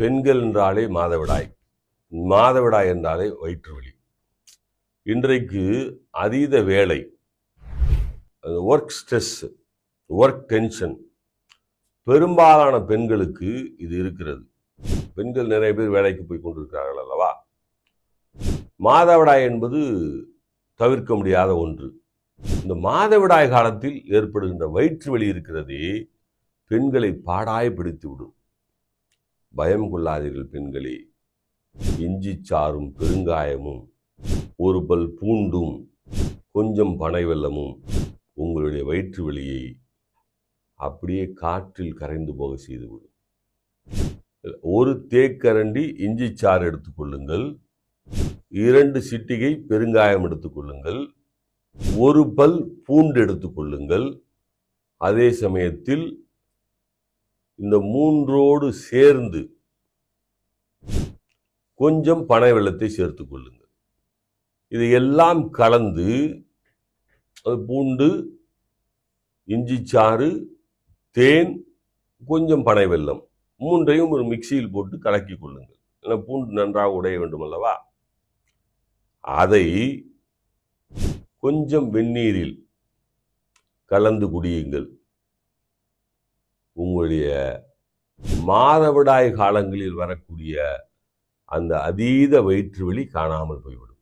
பெண்கள் என்றாலே மாதவிடாய். மாதவிடாய் என்றாலே வயிற்று வலி இன்றைக்கு அதீத வேலை ஒர்க் ஸ்ட்ரெஸ் ஒர்க் டென்ஷன் பெரும்பாலான பெண்களுக்கு இது இருக்கிறது. பெண்கள் நிறைய பேர் வேலைக்கு போய் கொண்டிருக்கிறார்கள் அல்லவா? மாதவிடாய் என்பது தவிர்க்க முடியாத ஒன்று. இந்த மாதவிடாய் காலத்தில் ஏற்படுகின்ற வயிற்று வலி இருக்கிறதே பெண்களை பாடாய் பிடித்து விடும் பயம் கொள்ளாதீர்கள் பெண்களே. இஞ்சி சாறும் பெருங்காயமும் ஒரு பல் பூண்டும் கொஞ்சம் பனை வெள்ளமும் உங்களுடைய வயிற்று வலியை அப்படியே காற்றில் கரைந்து போக செய்துவிடும். ஒரு தேக்கரண்டி இஞ்சி சாறு எடுத்துக்கொள்ளுங்கள் இரண்டு சிட்டிகை பெருங்காயம் எடுத்துக்கொள்ளுங்கள் ஒரு பல் பூண்டு எடுத்துக்கொள்ளுங்கள் அதே சமயத்தில் இந்த மூன்றோடு சேர்ந்து கொஞ்சம் பனை வெள்ளத்தை சேர்த்து கொள்ளுங்கள். இது எல்லாம் கலந்து அது பூண்டு இஞ்சி சாறு தேன் கொஞ்சம் பனை வெல்லம் மூன்றையும் ஒரு மிக்சியில் போட்டு கலக்கி கொள்ளுங்கள். ஏன்னா பூண்டு நன்றாக உடைய வேண்டும் அல்லவா? அதை கொஞ்சம் வெந்நீரில் கலந்து குடியுங்கள். உங்களுடைய மாதவிடாய் காலங்களில் வரக்கூடிய அந்த அதீத வயிற்று வலி காணாமல் போய்விடும்.